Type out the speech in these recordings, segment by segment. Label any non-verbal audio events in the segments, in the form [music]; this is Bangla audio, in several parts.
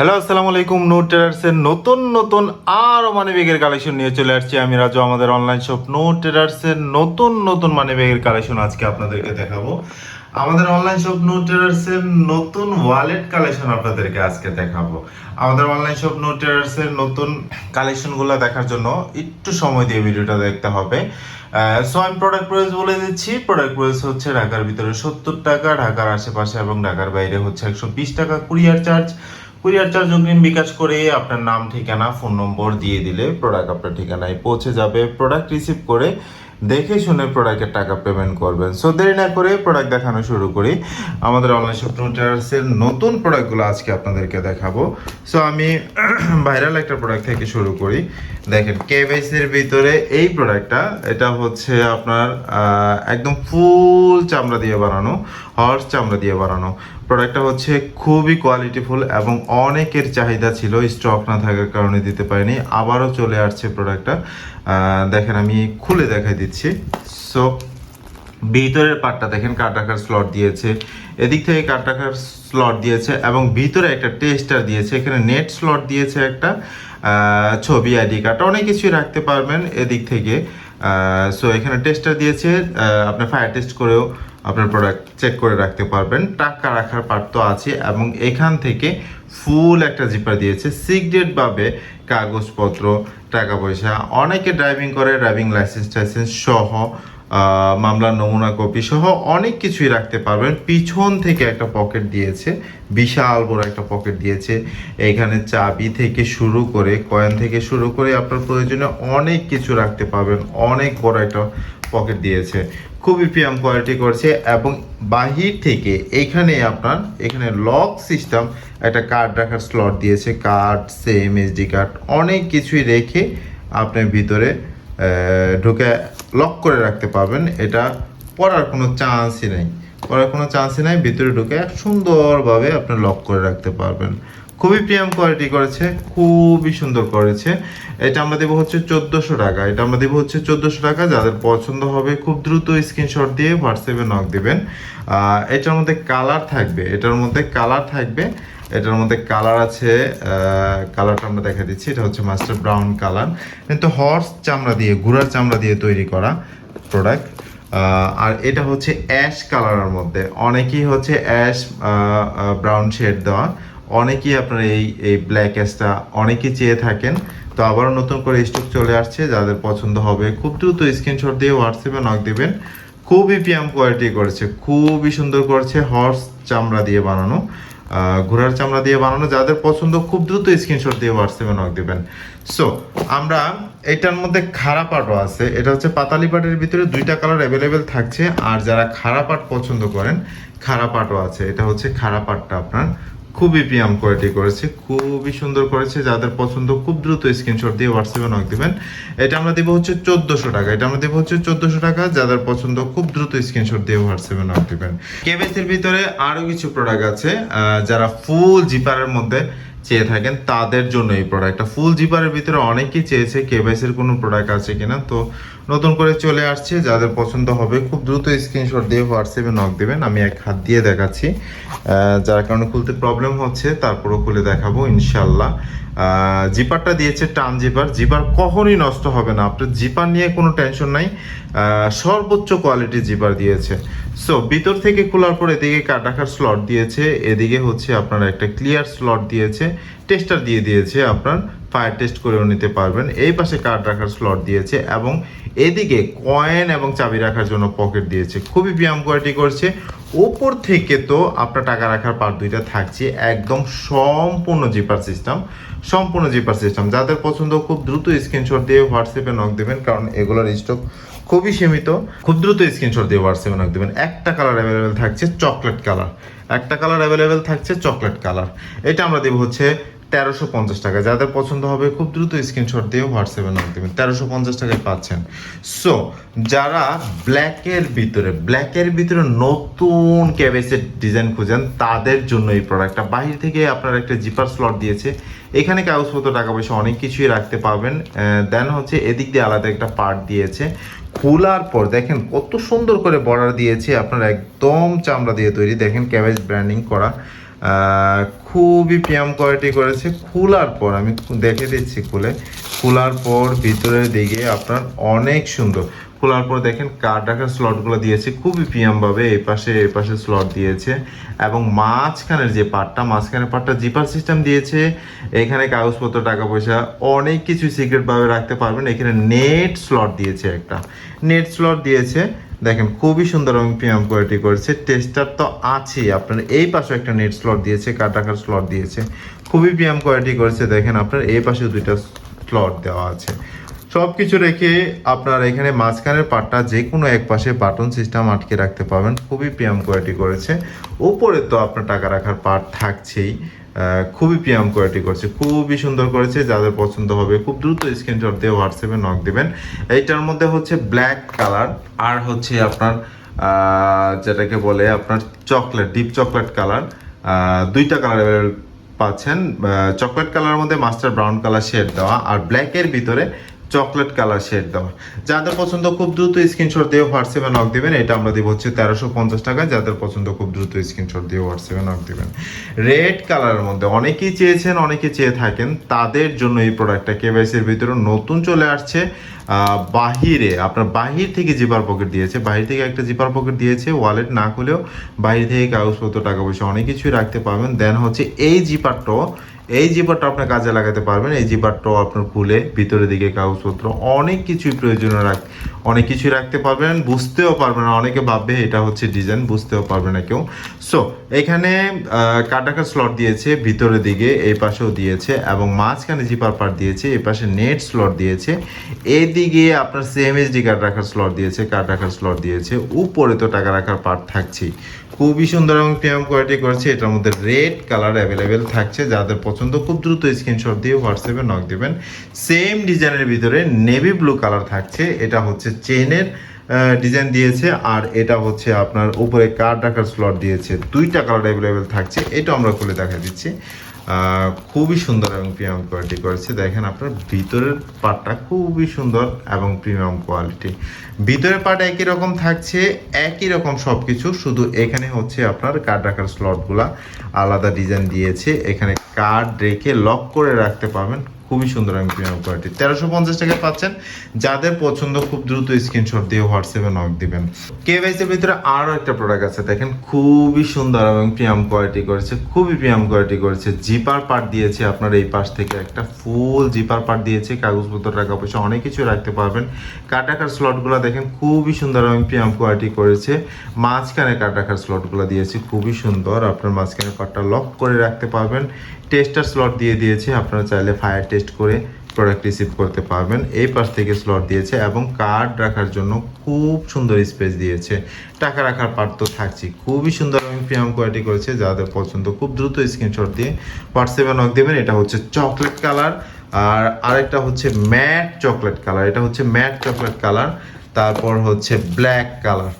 হ্যালো আসসালামু আলাইকুম নো ট্রেডার্সের নতুন নতুন আরও মানি ব্যাগের কালেকশন নিয়ে চলে আসছি আমি রাজু, আমাদের অনলাইন শপ নো ট্রেডার্সের নতুন নতুন মানি ব্যাগের কালেকশন আজকে আপনাদেরকে দেখাবো। আমাদের অনলাইন শপ নো ট্রেডার্সের নতুন ওয়ালেট কালেকশন আপনাদেরকে আজকে দেখাবো। আমাদের অনলাইন শপ নো ট্রেডার্সের নতুন কালেকশনগুলো দেখার জন্য একটু সময় দিয়ে ভিডিওটা দেখতে হবে। সো আমি প্রোডাক্ট প্রাইস বলে দিচ্ছি। প্রোডাক্ট প্রাইস হচ্ছে ঢাকার ভিতরে সত্তর টাকা, ঢাকার আশেপাশে এবং ঢাকার বাইরে হচ্ছে একশো বিশ টাকা। কুরিয়ার চার্জ কুরিয়ার চার্জ অগ্রিম বিকাশ করে আপনার নাম, ঠিকানা, ফোন নম্বর দিয়ে দিলে প্রোডাক্ট আপনার ঠিকানায় পৌঁছে যাবে। প্রোডাক্ট রিসিভ করে দেখে শুনে প্রোডাক্টের টাকা পেমেন্ট করবেন। সো দেরি না করে প্রোডাক্ট দেখানো শুরু করি। আমাদের অনলাইন শপ ট্রেডার্সের নতুন প্রোডাক্টগুলো আজকে আপনাদেরকে দেখাবো। সো আমি [clears throat] ভাইরাল একটা প্রোডাক্ট থেকে শুরু করি। দেখেন কেভাইসির ভিতরে এই প্রোডাক্টটা এটা হচ্ছে আপনার একদম ফুল চামড়া দিয়ে বানানো হর্স চামড়া দিয়ে বানানো। প্রোডাক্টটা হচ্ছে খুবই কোয়ালিটিফুল এবং অনেকের চাহিদা ছিল স্টক না থাকার কারণে দিতে পারিনি। আবারও চলে আসছে প্রোডাক্টটা দেখেন আমি খুলে দেখাই দিচ্ছি। সো ভিতরের পার্টটা দেখেন কার্ড রাখার স্লট দিয়েছে। এদিক থেকে কার্ড রাখার স্লট দিয়েছে এবং ভিতরে একটা টেস্টার দিয়েছে। এখানে নেট স্লট দিয়েছে একটা ছবি আইডি কার্ড অনেক কিছুই রাখতে পারবেন এদিক থেকে। সো এখানে টেস্টার দিয়েছে আপনি ফায়ার টেস্ট করেও আপনার প্রোডাক্ট চেক করে রাখতে পারবেন। টাকা রাখার পার্ট তো আছে এবং এখান থেকে ফুল একটা জিপার দিয়েছে। সিক্রেট ভাবে কাগজপত্র, টাকা পয়সা, অনেকে ড্রাইভিং করে ড্রাইভিং লাইসেন্স টাইসেন্স সহ মামলার নমুনা কপি সহ অনেক কিছুই রাখতে পারবেন। পিছন থেকে একটা পকেট দিয়েছে, বিশাল বড় একটা পকেট দিয়েছে। এখানে চাবি থেকে শুরু করে কয়েন থেকে শুরু করে আপনার প্রয়োজনে অনেক কিছু রাখতে পারবেন। অনেক বড় একটা পকেট দিয়েছে। খুবই প্রিয়াম কোয়ালিটি করছে এবং বাহির থেকে এখানে আপনার, এখানে লক সিস্টেম একটা কার্ড রাখার স্লট দিয়েছে। কার্ড সেম এসডি কার্ড অনেক কিছুই রেখে আপনি ভিতরে ঢুকে লক করে রাখতে পারবেন। এটা পড়ার কোনো চান্সই নেই। পড়ার কোনো চান্সই নাই, ভিতরে ঢুকে সুন্দরভাবে আপনি লক করে রাখতে পারবেন। খুবই প্রিয়াম কোয়ালিটি করেছে, খুবই সুন্দর করেছে। এটা আমরা দেবো হচ্ছে চোদ্দোশো টাকা। এটা আমরা দেবো হচ্ছে চোদ্দোশো টাকা। যাদের পছন্দ হবে, খুব দ্রুত স্ক্রিনশট দিয়ে হোয়াটসঅ্যাপে নক দিবেন। এটার মধ্যে কালার থাকবে। এটার মধ্যে কালার থাকবে। এটার মধ্যে কালার আছে কালারটা আমরা দেখা দিচ্ছি। এটা হচ্ছে মাস্টার ব্রাউন কালার কিন্তু হর্স চামড়া দিয়ে, ঘোড়ার চামড়া দিয়ে তৈরি করা প্রোডাক্ট আর এটা হচ্ছে অ্যাশ কালারের মধ্যে। অনেকেই হচ্ছে অ্যাশ ব্রাউন শেড দেওয়া অনেকেই আপনার এই এই ব্ল্যাক অ্যাশটা অনেকেই চেয়ে থাকেন। তো আবারও নতুন করে স্টক চলে আসছে, যাদের পছন্দ হবে। খুব দ্রুত স্ক্রিনশট দিয়ে হোয়াটসঅ্যাপে নক দিবেন। খুবই পিয়াম কোয়ালিটি করেছে, খুবই সুন্দর করেছে হর্স চামড়া দিয়ে বানানো। ঘোড়ার চামড়া দিয়ে বানানো। যাদের পছন্দ, খুব দ্রুত স্ক্রিনশট দিয়ে হোয়াটসঅ্যাপে নক দেবেন। সো আমরা এটার মধ্যে খাড়া পাটও আছে। এটা হচ্ছে পাতালি পাটের ভিতরে দুইটা কালার অ্যাভেলেবেল থাকছে। আর যারা খাড়া পাট পছন্দ করেন, খাড়া পাটও আছে। এটা হচ্ছে খাড়া পাটটা আপনার। খুবই প্রিয়াম কোয়ালিটি করেছে, খুবই সুন্দর করেছে, যাদের পছন্দ খুব দ্রুত স্ক্রিনশট দিয়ে হোয়াটসঅ্যাপে নক দিবেন। এটা আমরা দেবো হচ্ছে চোদ্দোশো টাকা, এটা আমরা দেবো হচ্ছে চোদ্দোশো টাকা, যাদের পছন্দ খুব দ্রুত স্ক্রিনশট দিয়ে হোয়াটসঅ্যাপে নক দিবেন। কেবেসের ভিতরে আরও কিছু প্রোডাক্ট আছে যারা ফুল জিপারের মধ্যে চেয়ে থাকেন, তাদের জন্য এই প্রোডাক্টটা ফুল জিপারের ভিতরে অনেকেই চেয়েছে কেবাইসের কোনো প্রোডাক্ট আছে কিনা। তো নতুন করে চলে আসছে, যাদের পছন্দ হবে, খুব দ্রুত স্ক্রিনশট দিয়ে হোয়াটসঅ্যাপে নক দেবেন। আমি এক হাত দিয়ে দেখাচ্ছি। যার কারণে খুলতে প্রবলেম হচ্ছে, তারপরও খুলে দেখাবো ইনশাল্লাহ জিপারটা দিয়েছে টান জিপার। জিপার কখনই নষ্ট হবে না। আপনার জিপার নিয়ে কোনো টেনশন নাই। সর্বোচ্চ কোয়ালিটি জিপার দিয়েছে। সো ভিতর থেকে খোলার পর এদিকে কাট রাখার স্লট দিয়েছে। এদিকে হচ্ছে আপনার একটা ক্লিয়ার স্লট দিয়েছে। টেস্টার দিয়ে দিয়েছে আপনার ফায়ার টেস্ট করেও নিতে পারবেন। এই পাশে কার্ড রাখার স্লট দিয়েছে এবং এদিকে কয়েন এবং চাবি রাখার জন্য পকেট দিয়েছে। খুবই ব্যায়াম কোয়ালিটি করছে। ওপর থেকে তো আপনার টাকা রাখার পার দুইটা থাকছে। একদম সম্পূর্ণ জিপার সিস্টেম সম্পূর্ণ জিপার সিস্টেম যাদের পছন্দ খুব দ্রুত স্ক্রিনশট দিয়ে হোয়াটসঅ্যাপে নক দেবেন, কারণ এগুলোর স্টক খুবই সীমিত। খুব দ্রুত স্ক্রিনশট দিয়ে হোয়াটসঅ্যাপে নক দেবেন। একটা কালার অ্যাভেলেবেল থাকছে চকলেট কালার একটা কালার অ্যাভেলেবেল থাকছে চকলেট কালার এটা আমরা দেবো হচ্ছে তেরোশো পঞ্চাশ টাকা। যাদের পছন্দ হবে, খুব দ্রুত স্ক্রিনশট দিয়ে হোয়াটসঅ্যাপে নক দেবেন। তেরোশো পঞ্চাশ টাকায় পাচ্ছেন। সো যারা ব্ল্যাকের ভিতরে ব্ল্যাকের ভিতরে নতুন ক্যাবেসের ডিজাইন খুঁজেন, তাদের জন্য এই প্রোডাক্টটা বাহির থেকে আপনার একটা জিপার স্লট দিয়েছে। এখানে কাগজপত্র টাকা পয়সা অনেক কিছুই রাখতে পারবেন দেন হচ্ছে এদিক দিয়ে আলাদা একটা পার্ট দিয়েছে। খোলার পর দেখেন কত সুন্দর করে বর্ডার দিয়েছে। আপনার একদম চামড়া দিয়ে তৈরি। দেখেন ক্যাবেজ ব্র্যান্ডিং করা। খুবই প্রিয়াম কোয়ালিটি করেছে। খোলার পর, আমি দেখে দিচ্ছি খুলে। খোলার পর ভিতরের দিকে আপনার অনেক সুন্দর। খোলার পর দেখেন কার্ড রাখার স্লটগুলো দিয়েছে। খুবই প্রিয়ামভাবে এই পাশে এই পাশে স্লট দিয়েছে। এবং মাঝখানের যে পার্টটা মাঝখানের পার্টটা জিপার সিস্টেম দিয়েছে। এখানে কাগজপত্র টাকা পয়সা অনেক কিছু সিক্রেটভাবে রাখতে পারবেন। এখানে নেট স্লট দিয়েছে একটা। নেট স্লট দিয়েছে। দেখেন, খুবই সুন্দর এবং প্রিমিয়াম কোয়ালিটি করেছে। টেস্টার তো আছেই। আপনার এই পাশে একটা নেট স্লট দিয়েছে রাখার স্লট দিয়েছে। খুবই প্রিমিয়াম কোয়ালিটি করেছে। দেখেন, আপনার এই পাশে দুইটা স্লট দেওয়া আছে। সব কিছু রেখে আপনার এখানে মাঝখানের পার্টটা যে কোনো এক পাশে বাটন সিস্টেম আটকে রাখতে পারবেন। খুবই প্রিয়াম কোয়ালিটি করেছে। উপরে তো আপনার টাকা রাখার পার্ট থাকছেই। খুবই প্রিয়াম কোয়ালিটি করছে, খুবই সুন্দর করেছে, যাদের পছন্দ হবে খুব দ্রুত স্ক্রিনশট দিয়ে হোয়াটসঅ্যাপে নক দেবেন। এইটার মধ্যে হচ্ছে ব্ল্যাক কালার আর হচ্ছে আপনার যেটাকে বলে আপনার চকলেট ডিপ চকলেট কালার দুইটা কালার পাচ্ছেন। চকলেট কালারের মধ্যে মাস্টার ব্রাউন কালার শেড দেওয়া, আর ব্ল্যাকের ভিতরে চকলেট কালার শেড দেওয়া। যাদের পছন্দ খুব দ্রুত স্ক্রিনশট দিয়ে হোয়াটসঅ্যাপে নক দিবেন, এটা আমরা দিব হচ্ছে তেরোশো পঞ্চাশ টাকা। যাদের পছন্দ খুব দ্রুত স্ক্রিনশট দিয়ে হোয়াটসঅ্যাপে নক দিবেন। রেড কালারের মধ্যে অনেকেই চেয়েছেন অনেকে চেয়ে থাকেন, তাদের জন্য এই প্রোডাক্টটা কেওয়াইসির ভিতরে নতুন চলে আসছে। বাহিরে, আপনার বাহির থেকে জিপার পকেট দিয়েছে। বাহির থেকে একটা জিপার পকেট দিয়েছে ওয়ালেট না খুলেও বাহির থেকে কাগজপত্র, টাকা পয়সা অনেক কিছুই রাখতে পারবেন। দেন হচ্ছে এই জিপারটাও এই জিপারটা আপনি কাজে লাগাতে পারবেন। এই জিপারটাও আপনার খুলে ভিতরের দিকে কাগজপত্র, অনেক কিছুই প্রয়োজনীয় রাখ অনেক কিছুই রাখতে পারবেন। বুঝতেও পারবেন না, অনেকে ভাববে এটা হচ্ছে ডিজাইন বুঝতেও পারবে না কেউ। সো এখানে কাটাকার স্লট দিয়েছে, ভিতরের দিকে, এই পাশেও দিয়েছে, এবং মাঝখানে জিপার পার্ট দিয়েছে, এই পাশে নেট স্লট দিয়েছে। এদিকে আপনার সিএমএসডি কার্ড রাখার স্লট দিয়েছে কার্ড রাখার স্লট দিয়েছে। উপরে তো টাকা রাখার পার্ট থাকছেই। খুবই সুন্দর এবং প্রিমিয়াম কোয়ালিটি করেছে। এটার মধ্যে রেড কালার অ্যাভেলেবেল থাকছে। যাদের পছন্দ, খুব দ্রুত স্ক্রিনশট দিয়ে হোয়াটসঅ্যাপে নক দেবেন। সেম ডিজাইনের ভিতরে নেভি ব্লু কালার থাকছে। এটা হচ্ছে চেনের ডিজাইন দিয়েছে। আর এটা হচ্ছে আপনার উপরে কার্ড রাখার স্লট দিয়েছে। দুইটা কালার অ্যাভেলেবেল থাকছে। এটা আমরা খুলে দেখা দিচ্ছি। খুবই সুন্দর এবং প্রিমিয়াম কোয়ালিটি করেছে। দেখেন আপনার, ভিতরের পার্টটা খুবই সুন্দর এবং প্রিমিয়াম কোয়ালিটি ভিতরের পার্ট একই রকম থাকছে, একই রকম সব কিছু শুধু এখানে হচ্ছে আপনার কার্ড রাখার স্লটগুলা আলাদা ডিজাইন দিয়েছে। এখানে কার্ড রেখে লক করে রাখতে পারবেন। খুবই সুন্দর এবং প্রিমিয়াম কোয়ালিটি তেরোশো পঞ্চাশ টাকায় পাচ্ছেন। যাদের পছন্দ, খুব দ্রুত স্ক্রিনশট দিয়ে হোয়াটসঅ্যাপে নক দিবেন। কেভাইসের ভিতরে আরও একটা প্রোডাক্ট আছে, দেখেন, খুবই সুন্দর এবং প্রিয়াম কোয়ালিটি করেছে, খুবই প্রিয়াম কোয়ালিটি করেছে। জিপার পার্ট দিয়েছে আপনার এই পাশ থেকে একটা ফুল জিপার পার্ট দিয়েছে, কাগজপত্র, টাকা পয়সা, অনেক কিছু রাখতে পারবেন। কাটাকার স্লটগুলো দেখেন, খুবই সুন্দর এবং প্রিয়াম কোয়ালিটি করেছে। মাঝখানে কাটাকার স্লটগুলো দিয়েছে, খুবই সুন্দর। আপনার মাঝখানে পার্টটা লক করে রাখতে পারবেন। টেস্টার স্লট দিয়ে দিয়েছে। আপনারা চাইলে ফায়ার টেস্ট করে প্রোডাক্ট রিসিভ করতে পারবেন। এই পাশ থেকে স্লট দিয়েছে এবং কার্ড রাখার জন্য খুব সুন্দর স্পেস দিয়েছে। টাকা রাখার পার্ট তো থাকছি খুবই সুন্দর এবং প্রিমিয়াম কোয়ালিটি করেছে। যাদের পছন্দ খুব দ্রুত স্ক্রিনশট দিয়ে হোয়াটসঅ্যাপে নক দেবেন। এটা হচ্ছে চকলেট কালার আর আরেকটা হচ্ছে ম্যাট চকলেট কালার এটা হচ্ছে ম্যাট চকলেট কালার তারপর হচ্ছে ব্ল্যাক কালার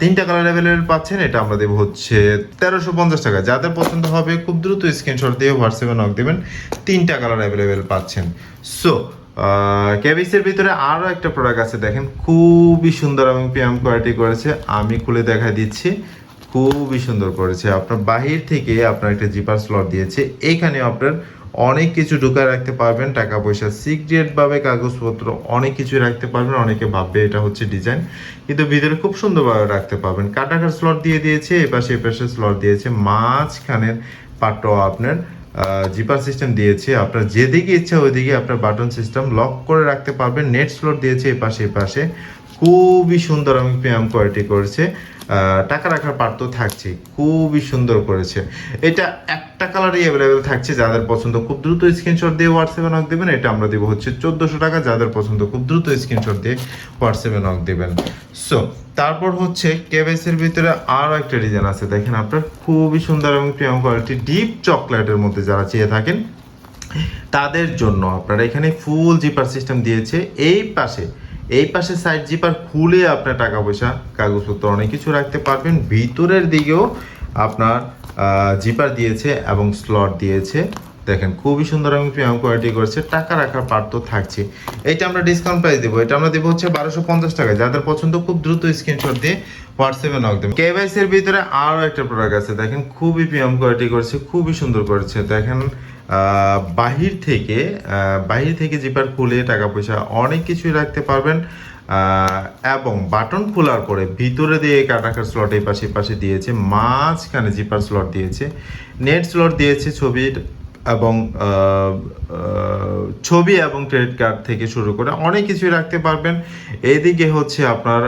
তিনটা কালার অ্যাভেলেবেল পাচ্ছেন, এটা আমরা দেবো হচ্ছে তেরোশো পঞ্চাশ টাকা। যাদের পছন্দ হবে, খুব দ্রুত স্ক্রিনশট দিয়ে হোয়াটসঅ্যাপে নক দেবেন, তিনটা কালার অ্যাভেলেবেল পাচ্ছেন। সো ক্যাবিসের ভিতরে আরও একটা প্রোডাক্ট আছে, দেখেন, খুবই সুন্দর এবং প্রিয়াম কোয়ালিটি করেছে। আমি খুলে দেখা দিচ্ছি, খুবই সুন্দর করেছে। আপনার বাহির থেকে আপনার একটা জিপার স্লট দিয়েছে। এখানে আপনার অনেক কিছু ঢুকায় রাখতে পারবেন টাকা পয়সা সিক্রেট ভাবে কাগজপত্র অনেক কিছু রাখতে পারবেন, অনেকে ভাববে এটা হচ্ছে ডিজাইন কিন্তু ভিতরে খুব সুন্দরভাবে রাখতে পারবেন। কাটাকার স্লট দিয়ে দিয়েছে, এপাশে এপাশে স্লট দিয়েছে, মাঝখানের পাটটাও আপনার জিপার সিস্টেম দিয়েছে, আপনার যেদিকে ইচ্ছা ওইদিকে আপনার বাটন সিস্টেম লক করে রাখতে পারবেন। নেট স্লট দিয়েছে, এপাশে এপাশে। খুবই সুন্দর আমি প্রিয়াম কোয়ালিটি করেছে। টাকা রাখার পার্ট তো থাকছে, খুবই সুন্দর করেছে। এটা একটা কালারই অ্যাভেলেবেল থাকছে যাদের পছন্দ, খুব দ্রুত স্ক্রিনশট দিয়ে হোয়াটসঅ্যাপে নক দেবেন, এটা আমরা দেবো হচ্ছে চোদ্দোশো টাকা, যাদের পছন্দ খুব দ্রুত স্ক্রিনশট দিয়ে হোয়াটসঅ্যাপে নক দেবেন। সো তারপর হচ্ছে কেবেসের ভিতরে আরও একটা ডিজাইন আছে, দেখেন আপনার, খুবই সুন্দর এবং প্রিয়াম কোয়ালিটি ডিপ চকলেটের মধ্যে যারা চেয়ে থাকেন, তাদের জন্য আপনারা এখানে ফুল জিপার সিস্টেম দিয়েছে, এই পাশে এই পাশে সাইড জিপার খুলে আপনার টাকা পয়সা কাগজপত্র অনেক কিছু রাখতে পারবেন। ভিতরের দিকেও আপনার জিপার দিয়েছে এবং স্লট দিয়েছে। দেখেন, খুবই সুন্দর এবং প্রিমিয়াম কোয়ালিটি করেছে। টাকা রাখার পার্ট তো থাকছে। এটা আমরা ডিসকাউন্ট প্রাইস দেবো। এটা আমরা দেবো হচ্ছে বারোশো পঞ্চাশ টাকা। যাদের পছন্দ, খুব দ্রুত স্ক্রিনশট দিয়ে হোয়াটসঅ্যাপে নক দেবেন। কেভাইস এর ভিতরে আরও একটা প্রোডাক্ট আছে। দেখেন, খুবই প্রিমিয়াম কোয়ালিটি করেছে, খুবই সুন্দর করেছে। দেখেন বাহির থেকে বাহির থেকে জিপার খুলে টাকা পয়সা অনেক কিছুই রাখতে পারবেন এবং বাটন খোলার পরে ভিতরে দিয়ে কাটাকার স্লট এই পাশে পাশে দিয়েছে, মাঝখানে জিপার স্লট দিয়েছে নেট স্লট দিয়েছে ছবির এবং ছবি এবং ক্রেডিট কার্ড থেকে শুরু করে অনেক কিছুই রাখতে পারবেন। এইদিকে হচ্ছে আপনার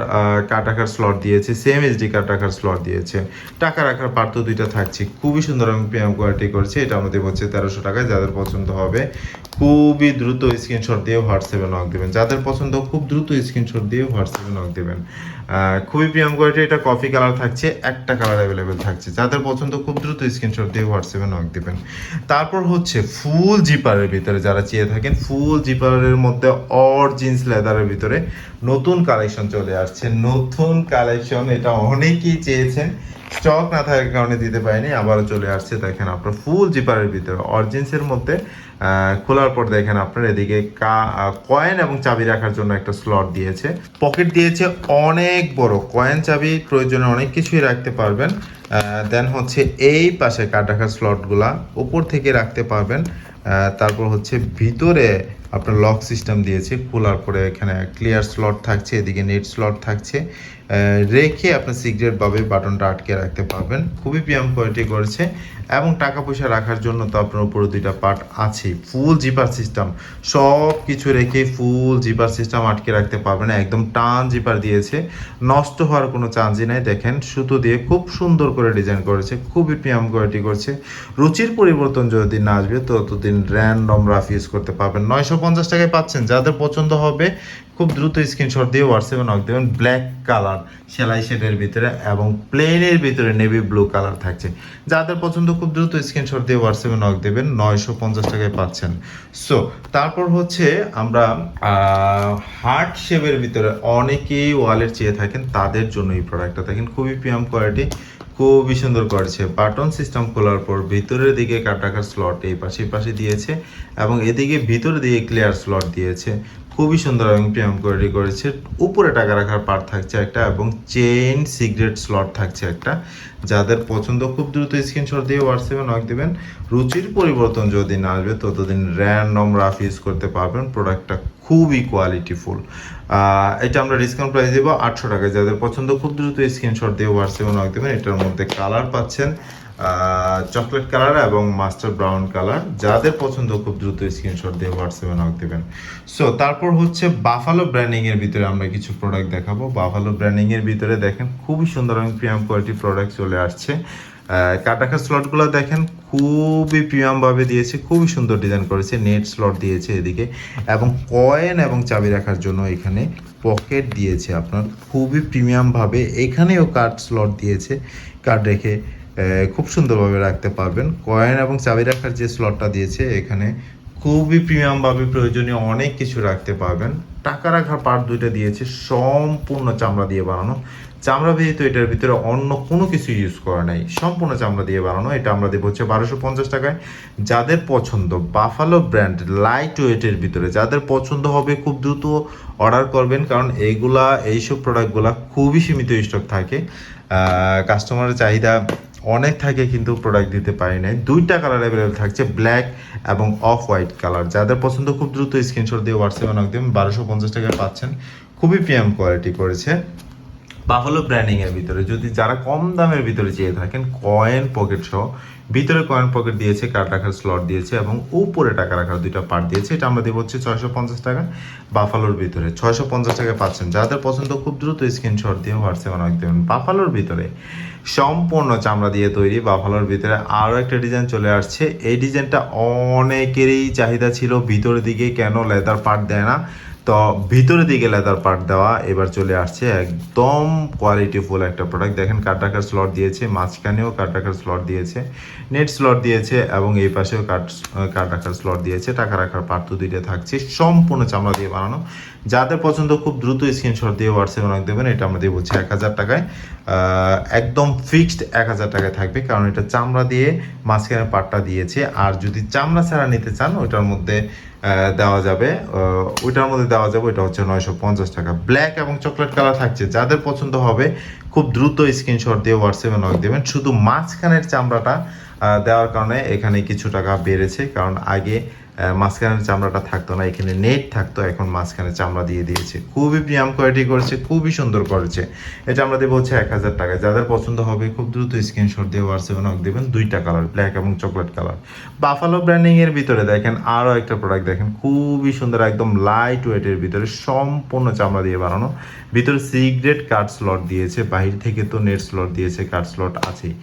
কাটাকার স্লট দিয়েছে সেম এইচডি কাটাকার স্লট দিয়েছে। টাকা রাখার পার্থ দুইটা থাকছে। খুবই সুন্দর এবং প্রিমিয়াম কোয়ালিটি করছে। এটা আমাদের হচ্ছে তেরোশো টাকায়। যাদের পছন্দ হবে, খুবই দ্রুত স্ক্রিনশট দিয়ে হোয়াটসঅ্যাপে নক দেবেন। যাদের পছন্দ, খুব দ্রুত স্ক্রিনশট দিয়ে হোয়াটসঅ্যাপে নক দেবেন। খুবই প্রিয়াম কোয়ালিটি এটা কফি কালার থাকছে, একটা কালার অ্যাভেলেবেল থাকছে। যাদের পছন্দ, খুব দ্রুত স্ক্রিনশট দিয়ে হোয়াটসঅ্যাপে নক দেবেন। তারপর হচ্ছে ফুল জিপারের ভিতরে যারা চেয়ে থাকেন ফুল জিপারের মধ্যে অর জিন্স লেদারের ভিতরে নতুন কালেকশন চলে আসছে। নতুন কালেকশন এটা অনেকেই চেয়েছেন। স্টক না থাকার কারণে দিতে পারিনি, আবারও চলে আসছে। দেখেন আপনার ফুল জিপারের ভিতরে। অরজিন্সের মধ্যে খোলার পর দেখেন আপনার এদিকে কয়েন এবং চাবি রাখার জন্য একটা স্লট দিয়েছে। পকেট দিয়েছে অনেক বড়। কয়েন চাবি প্রয়োজনে অনেক কিছুই রাখতে পারবেন। দেন হচ্ছে এই পাশে কার্ড রাখার স্লটগুলা উপর থেকে রাখতে পারবেন। তারপর হচ্ছে ভিতরে আপনার লক সিস্টেম দিয়েছে খোলার পরে এখানে ক্লিয়ার স্লট থাকছে, এদিকে নেট স্লট থাকছে। রেখে আপনার সিগারেট ভাবে বাটনটা আটকে রাখতে পারবেন। খুবই প্রিয়াম কোয়ালিটি করেছে এবং টাকা পয়সা রাখার জন্য তো আপনার উপরে দুইটা পার্ট আছে ফুল জিপার সিস্টেম সব কিছু রেখে ফুল জিপার সিস্টেম আটকে রাখতে পারবেন। একদম টান জিপার দিয়েছে, নষ্ট হওয়ার কোনো চান্সই নাই। দেখেন, সুতো দিয়ে খুব সুন্দর করে ডিজাইন করেছে, খুবই প্রিয়াম কোয়ালিটি করছে। রুচির পরিবর্তন যদি না আসবে, ততদিন র্যান্ডম রাফ ইউজ করতে পারবেন। নয়শো পঞ্চাশ টাকায় পাচ্ছেন। যাদের পছন্দ হবে, খুব দ্রুত স্ক্রিনশট দিয়ে হোয়াটসঅ্যাপে নক দেবেন ব্ল্যাক কালার সেলাই শেডের ভিতরে এবং প্লেনের ভিতরে নেভি ব্লু কালার থাকছে। যাদের পছন্দ, খুব দ্রুত স্ক্রিনশট দিয়ে হোয়াটসঅ্যাপে নক দেবেন, নয়শো পঞ্চাশ টাকায় পাচ্ছেন। সো তারপর হচ্ছে আমরা হার্ট শেপের ভিতরে অনেকেই ওয়ালেট চেয়ে থাকেন, তাদের জন্য এই প্রোডাক্টটা দেখেন, খুবই প্রিয়াম কোয়ালিটি খুবই সুন্দর করছে। বাটন সিস্টেম খোলার পর ভিতরের দিকে কাটাকার স্লট এই পাশে পাশে দিয়েছে এবং এদিকে ভিতর দিকে ক্লিয়ার স্লট দিয়েছে। খুবই সুন্দর এবং প্রিয়াম কোয়ালিটি করেছে। উপরে টাকা রাখার পার্ট থাকছে একটা এবং চেইন সিগারেট স্লট থাকছে একটা। যাদের পছন্দ, খুব দ্রুত স্ক্রিনশট দিয়ে হোয়াটসঅ্যাপে নক দেবেন। রুচির পরিবর্তন যদি না আসবে, ততদিন র্যান্ডম রাফ ইউজ করতে পারবেন। প্রোডাক্টটা খুবই কোয়ালিটিফুল এটা আমরা ডিসকাউন্ট প্রাইস দেবো আটশো টাকায়। যাদের পছন্দ, খুব দ্রুত স্ক্রিনশট দিয়ে হোয়াটসঅ্যাপে নক দেবেন। এটার মধ্যে কালার পাচ্ছেন চকলেট কালার এবং মাস্টার ব্রাউন কালার যাদের পছন্দ খুব দ্রুত স্ক্রিনশট দিয়ে হোয়াটসঅ্যাপে নক দেবেন। সো তারপর হচ্ছে বাফালো ব্র্যান্ডিং এর ভিতরে আমরা কিছু প্রোডাক্ট দেখাবো। বাফালো ব্র্যান্ডিং এর ভিতরে দেখেন, খুবই সুন্দর এবং প্রিমিয়াম কোয়ালিটি প্রোডাক্ট চলে আসছে। কাটাকা স্লটগুলো দেখেন, খুবই প্রিমিয়াম ভাবে দিয়েছে, খুবই সুন্দর ডিজাইন করেছে নেট স্লট দিয়েছে এদিকে। এবং কয়েন এবং চাবি রাখার জন্য এখানে পকেট দিয়েছে আপনার। খুবই প্রিমিয়ামভাবে এখানেও কার্ড স্লট দিয়েছে কার্ড রেখে খুব সুন্দরভাবে রাখতে পারবেন। কয়েন এবং চাবি রাখার যে স্লটটা দিয়েছে, এখানে খুবই প্রিমিয়ামভাবে প্রয়োজনীয় অনেক কিছু রাখতে পারবেন। টাকা রাখার পার্ট দুইটা দিয়েছে, সম্পূর্ণ চামড়া দিয়ে বানানো। চামড়া ব্যতীত এটার ভিতরে অন্য কোনো কিছু ইউজ করা নাই, সম্পূর্ণ চামড়া দিয়ে বানানো। এটা আমরা দেবো হচ্ছে বারোশো পঞ্চাশ টাকায়। যাদের পছন্দ বাফালো ব্র্যান্ড লাইট ওয়েটের ভিতরে, যাদের পছন্দ হবে খুব দ্রুত অর্ডার করবেন, কারণ এইগুলা এইসব প্রোডাক্টগুলা খুবই সীমিত স্টক থাকে। কাস্টমারের চাহিদা অনেক থাকে কিন্তু প্রোডাক্ট দিতে পারি নাই। দুইটা কালার অ্যাভেলেবেল থাকছে ব্ল্যাক এবং অফ হোয়াইট কালার যাদের পছন্দ, খুব দ্রুত স্ক্রিনশট দিয়ে হোয়াটসঅ্যাপে অনেক দিন বারোশো পঞ্চাশ টাকায় পাচ্ছেন। খুবই প্রিয়াম কোয়ালিটি করেছে। বাফালো ব্র্যান্ডিং এর ভিতরে, যদি যারা কম দামের ভিতরে চেয়ে থাকেন কয়েন পকেট সহ, ভিতরে কয়েন পকেট দিয়েছে কার্ড রাখার স্লট দিয়েছে এবং উপরে টাকা রাখার দুইটা পার্ট দিয়েছে, এটা আমরা দেবো হচ্ছে ছয়শো পঞ্চাশ টাকা বাফালোর ভিতরে। ছয়শো পঞ্চাশ টাকায় পাচ্ছেন। যাদের পছন্দ খুব দ্রুত স্ক্রিনশট দিয়ে হোয়াটসঅ্যাপে অনেক দেবেন। বাফালোর ভিতরে সম্পূর্ণ চামড়া দিয়ে তৈরি বাফালোর ভিতরে আরও একটা ডিজাইন চলে আসছে। এই ডিজাইনটা অনেকেরই চাহিদা ছিল, ভিতরের দিকে কেন লেদার পার্ট দেয় না। তো ভিতরে দিকে লেদার পার্ট দেওয়া, এবার চলে আসছে একদম কোয়ালিটি ফুল একটা প্রোডাক্ট দেখেন কাটাকার স্লট দিয়েছে, মাঝখানেও কাট রাখার স্লট দিয়েছে নেট স্লট দিয়েছে এবং এই পাশেও কাট কাট রাখার স্লট দিয়েছে। টাকা রাখার পার্ট তো দুইটা থাকছে। সম্পূর্ণ চামড়া দিয়ে বানানো। যাদের পছন্দ খুব দ্রুত স্ক্রিনশট দিয়ে হোয়াটসঅ্যাপে নক দেবেন, এটা আমরা দিয়ে বলছি এক হাজার টাকায়। একদম ফিক্সড এক হাজার টাকায় থাকবে, কারণ এটা চামড়া দিয়ে, মাঝখানে পাটটা দিয়েছে। আর যদি চামড়া ছাড়া নিতে চান, ওইটার মধ্যে দেওয়া যাবে ওইটার মধ্যে দেওয়া যাবে, ওইটা হচ্ছে নয়শো পঞ্চাশ টাকা। ব্ল্যাক এবং চকলেট কালার থাকছে। যাদের পছন্দ হবে, খুব দ্রুত স্ক্রিনশট দিয়ে হোয়াটসঅ্যাপে নক দেবেন। শুধু মাঝখানের চামড়াটা দেওয়ার কারণে এখানে কিছু টাকা বেড়েছে, কারণ আগে মাঝখানের চামড়াটা থাকতো না, এখানে নেট থাকতো, এখন মাঝখানে চামড়া দিয়ে দিয়েছে। খুবই প্রিয়াম কোয়ালিটি করেছে, খুবই সুন্দর করেছে। এটা আমরা দেবো হচ্ছে এক হাজার টাকায়। যাদের পছন্দ হবে, খুব দ্রুত স্ক্রিনশট দিয়ে হোয়াটসঅ্যাপে নক দেবেন, দুইটা কালার ব্ল্যাক এবং চকলেট কালার বাফালো ব্র্যান্ডিং এর ভিতরে দেখেন, আরও একটা প্রোডাক্ট দেখেন, খুবই সুন্দর, একদম লাইট ওয়েটের ভিতরে সম্পূর্ণ চামড়া দিয়ে বানানো। ভিতরে সিগ্রেট কার্ড স্লট দিয়েছে, বাহির থেকে তো নেট স্লট দিয়েছে, কার্ড স্লট আছেই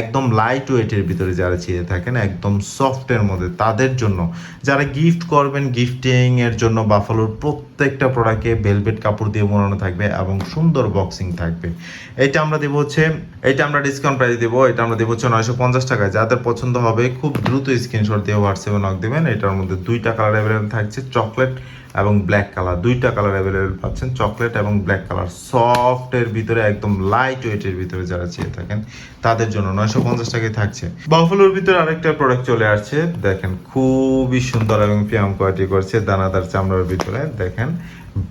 একদম লাইট ওয়েটের ভিতরে যারা চেয়ে থাকেন, একদম সফটের মধ্যে, তাদের জন্য। যারা গিফট করবেন গিফটিং এর জন্য বাফালোর প্রত্যেকটা প্রোডাক্টে ভেলভেট কাপড় দিয়ে বানানো থাকবে এবং সুন্দর বক্সিং থাকবে। এটা আমরা দেবো হচ্ছে, এটা আমরা ডিসকাউন্ট প্রাইস দেবো, এটা আমরা দেবো হচ্ছে নয়শো পঞ্চাশ টাকায় যাদের পছন্দ হবে, খুব দ্রুত স্ক্রিনশট দিয়ে হোয়াটসঅ্যাপে নক দেবেন। এটার মধ্যে দুইটা কালার অ্যাভেলেবেল থাকছে চকলেট এবং ব্ল্যাক কালার দুইটা কালার অ্যাভেলেবেল পাচ্ছেন চকলেট এবং ব্ল্যাক কালার সফটের ভিতরে একদম লাইট ওয়েটের ভিতরে যারা চেয়ে থাকেন, তাদের জন্য নয়শো পঞ্চাশ টাকায় থাকছে। বাফলোর ভিতরে আরেকটা প্রোডাক্ট চলে আসছে, দেখেন খুবই সুন্দর এবং পিয়াম কোয়ালিটি করছে দানাদার চামড়ার ভিতরে, দেখেন।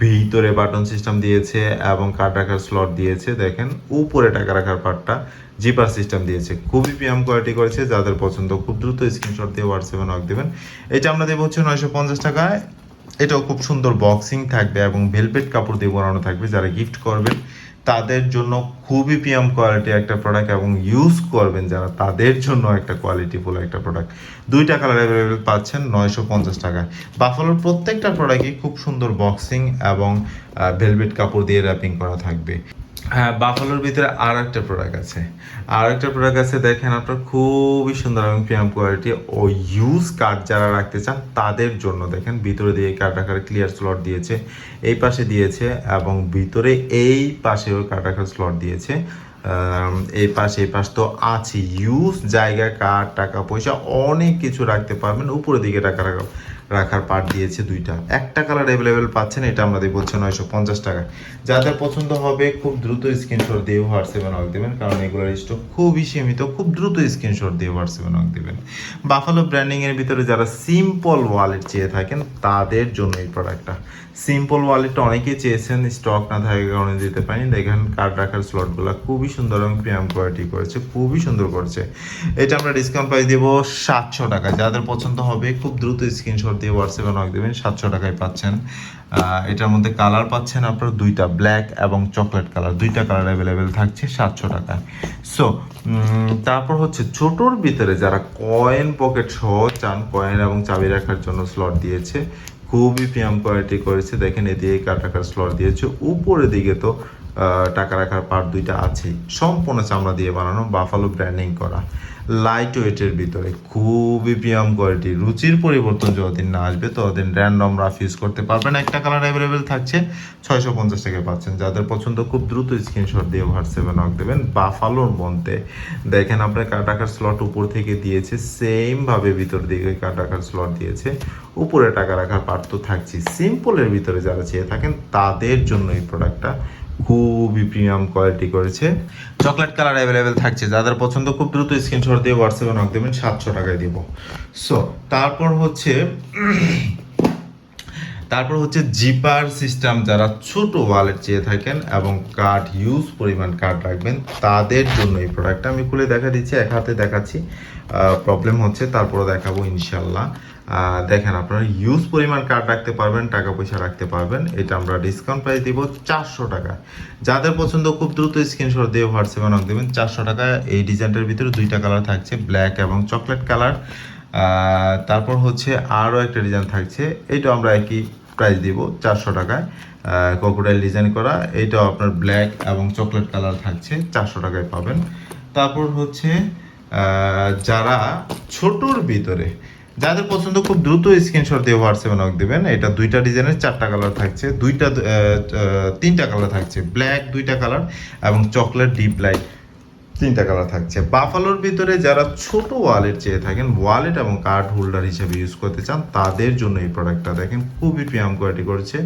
ভিতরে বাটন সিস্টেম দিয়েছে এবং কার্ড রাখার স্লট দিয়েছে, দেখেন। উপরে টাকা রাখার পার্টটা জিপার সিস্টেম দিয়েছে। খুবই পিয়াম কোয়ালিটি করেছে, যাদের পছন্দ খুব দ্রুত স্ক্রিনশট দিয়ে হোয়াটসঅ্যাপে নক দেবেন। এটা আমরা দেবো হচ্ছে নয়শো পঞ্চাশ টাকায়। এটাও খুব সুন্দর বক্সিং থাকবে এবং ভেলভেট কাপড় দিয়ে বানানো থাকবে, যারা গিফট করবেন, তাদের জন্য খুবই প্রিয়াম কোয়ালিটি একটা প্রোডাক্ট এবং ইউজ করবেন যারা, তাদের জন্য একটা কোয়ালিটিফুল একটা প্রোডাক্ট দুইটা কালার অ্যাভেলেবেল পাচ্ছেন নয়শো পঞ্চাশ টাকায়। বাফালোর প্রত্যেকটা প্রোডাক্টই খুব সুন্দর বক্সিং এবং ভেলভেট কাপড় দিয়ে র্যাপিং করা থাকবে। হ্যাঁ বাফালোর ভিতরে আর একটা প্রোডাক্ট আছে। আর একটা প্রোডাক্ট আছে, দেখেন আপনার খুবই সুন্দর এবং প্রিয়াম কোয়ালিটি ও ইউজ কার্ড যারা রাখতে চান, তাদের জন্য দেখেন, ভিতরে দিয়ে কার্ড রাখার ক্লিয়ার স্লট দিয়েছে, এই পাশে দিয়েছে এবং ভিতরে এই পাশেও কার্ড রাখার স্লট দিয়েছে এই পাশে, এই পাশ তো আছে ইউজ জায়গায় কার্ড টাকা পয়সা অনেক কিছু রাখতে পারবেন, উপরের দিকে টাকা রাখা রাখার পার্ট দিয়েছে দুইটা। একটা কালার অ্যাভেলেবেল পাচ্ছেন, এটা আমরা আমাদের হচ্ছে নয়শো পঞ্চাশ টাকা যাদের পছন্দ হবে, খুব দ্রুত স্ক্রিনশট দিয়ে হোয়াটসঅ্যাপে নক দেবেন। কারণ এগুলোর স্টক খুবই সীমিত, খুব দ্রুত স্ক্রিনশট দিয়ে হোয়াটসঅ্যাপে নক দেবেন। বাফালো ব্র্যান্ডিংয়ের ভিতরে যারা সিম্পল ওয়ালেট চেয়ে থাকেন, তাদের জন্য এই প্রোডাক্টটা সিম্পল ওয়ালেটটা অনেকেই চেয়েছেন স্টক না থাকার কারণে দিতে পারিনি। দেখেন কার্ড রাখার স্লটগুলো খুবই সুন্দর এবং প্রিয়াম কোয়ালিটি করেছে, খুবই সুন্দর করছে। এটা আমরা ডিসকাউন্ট প্রাইস দেবো সাতশো টাকা। যাদের পছন্দ হবে, খুব দ্রুত স্ক্রিনশট দিয়ে হোয়াটসঅ্যাপে নক দেবেন, সাতশো টাকায় পাচ্ছেন। এটার মধ্যে কালার পাচ্ছেন আপনার দুইটা ব্ল্যাক এবং চকলেট কালার দুইটা কালার অ্যাভেলেবেল থাকছে সাতশো টাকায়। সো তারপর হচ্ছে ছোটোর ভিতরে যারা কয়েন পকেট সহ চান কয়েন এবং চাবি রাখার জন্য স্লট দিয়েছে খুবই প্রিয়াম কোয়ালিটি করেছে। দেখেন এদিকে কাটাকার স্লট দিয়েছে। উপরের দিকে তো টাকা রাখার পার্ট দুইটা আছে সম্পূর্ণ চামড়া দিয়ে বানানো বাফালো ব্র্যান্ডিং করা। লাইট ওয়েটের ভিতরে খুবই প্রিয়াম কোয়ালিটি রুচির পরিবর্তন যতদিন না আসবে, ততদিন র্যান্ডম রাফ ইউজ করতে পারবেন। একটা কালার অ্যাভেলেবেল থাকছে, ছয়শো পঞ্চাশ টাকা পাচ্ছেন। যাদের পছন্দ, খুব দ্রুত স্ক্রিনশট দিয়ে হোয়াটসঅ্যাপে নক দেবেন। বাফালোর মধ্যে, দেখেন আপনার কাট রাখার স্লট উপর থেকে দিয়েছে সেমভাবে ভিতর দিকে কাট রাখার স্লট দিয়েছে। উপরে টাকা রাখার পার্ট তো থাকছে সিম্পলের ভিতরে যারা চেয়ে থাকেন, তাদের জন্য এই প্রোডাক্টটা খুবই প্রিমিয়াম কোয়ালিটি করেছে। চকলেট কালার অ্যাভেলেবেল থাকছে। যাদের পছন্দ, খুব দ্রুত স্ক্রিনশট দিয়ে হোয়াটসঅ্যাপে নক দেবেন, সাতশো টাকায় দিব। সো তারপর হচ্ছে তারপর হচ্ছে জিপার সিস্টেম যারা ছোট ওয়ালেট চেয়ে থাকেন এবং কার্ড ইউজ পরিমাণ কার্ড রাখবেন, তাদের জন্য এই প্রোডাক্টটা আমি খুলে দেখা দিচ্ছি, এক হাতে দেখাচ্ছি। প্রবলেম হচ্ছে তারপরে দেখাবো ইনশাল্লাহ। দেখেন আপনারা ইউজ পরিমাণ কার্ড রাখতে পারবেন, টাকা পয়সা রাখতে পারবেন। এটা আমরা ডিসকাউন্ট প্রাইস দিব চারশো টাকা। যাদের পছন্দ, খুব দ্রুত স্ক্রিনশট দিয়ে হোয়াটসঅ্যাপে নক দেবেন। চারশো টাকা, এই ডিজাইনটার ভিতরে দুইটা কালার থাকছে ব্ল্যাক এবং চকলেট কালার তারপর হচ্ছে আরও একটা ডিজাইন থাকছে এইটা আমরা একই প্রাইস দিব, চারশো টাকায়। কোকোডাইল ডিজাইন করা এইটাও আপনার ব্ল্যাক এবং চকলেট কালার থাকছে, চারশো টাকায় পাবেন। তারপর হচ্ছে যারা ছোটোর ভিতরে যাদের পছন্দ, খুব দ্রুত স্ক্রিনশট দিয়ে হোয়াটসঅ্যাপে নক দেবেন। এটা দুইটা ডিজাইনের চারটা কালার থাকছে। দুইটা তিনটা কালার থাকছে। ব্ল্যাক দুইটা কালার এবং চকলেট ডিপ লাইট তিনটা কালার থাকছে। বাফালোর ভিতরে যারা ছোট ওয়ালেট চেয়ে থাকেন ওয়ালেট এবং কার্ড হোল্ডার হিসেবে ইউজ করতে চান, তাদের জন্য এই প্রোডাক্টটা দেখেন, খুবই প্রিয়াম কোয়ালিটি করেছে।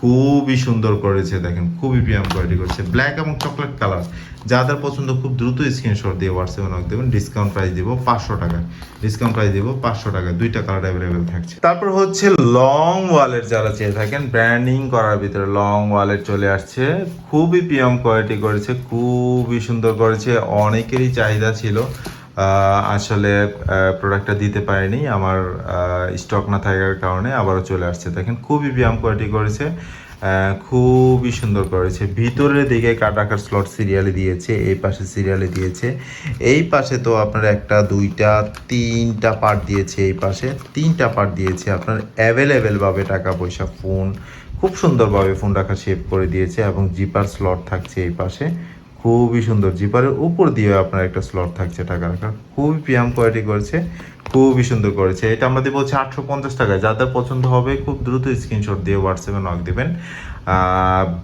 খুবই সুন্দর করেছে, দেখেন, খুবই প্রিয়াম কোয়ালিটি করেছে। ব্ল্যাক এবং চকলেট কালার যাদের পছন্দ খুব দ্রুত স্ক্রিনশট দিয়ে হোয়াটসঅ্যাপে নক দেবেন ডিসকাউন্ট প্রাইস দিব পাঁচশো টাকা ডিসকাউন্ট প্রাইস দিব পাঁচশো টাকা দুইটা কালার অ্যাভেলেবেল থাকছে। তারপর হচ্ছে লং ওয়ালেট যারা চেয়ে থাকেন ব্র্যান্ডিং করার ভিতরে লং ওয়ালেট চলে আসছে। খুবই প্রিয়াম কোয়ালিটি করেছে, খুবই সুন্দর করেছে, অনেকেরই চাহিদা ছিল। আসলে প্রোডাক্টটা দিতে পারিনি। আমার স্টক না থাকার কারণে আবারও চলে আসছে। দেখেন, খুবই ব্যায়াম কোয়ালিটি করেছে খুবই সুন্দর করেছে। ভিতরের দিকে কাটাকার স্লট সিরিয়ালে দিয়েছে, এই পাশে সিরিয়ালে দিয়েছে। এই পাশে তো আপনার একটা, দুইটা, তিনটা পার্ট দিয়েছে এই পাশে। তিনটা পার্ট দিয়েছে। আপনার অ্যাভেলেবেলভাবে টাকা পয়সা ফোন খুব সুন্দরভাবে ফোন রাখা শেপ করে দিয়েছে এবং জিপার স্লট থাকছে এই পাশে। খুবই সুন্দর। জিপারের উপর দিয়ে আপনার একটা স্লট থাকছে টাকা রাখার খুবই প্রিয়াম কোয়ালিটি করেছে, খুবই সুন্দর করেছে। এটা আমরা দিয়ে হচ্ছে আটশো পঞ্চাশ টাকায় যাদের পছন্দ হবে খুব দ্রুত স্ক্রিনশট দিয়ে হোয়াটসঅ্যাপে নক দেবেন।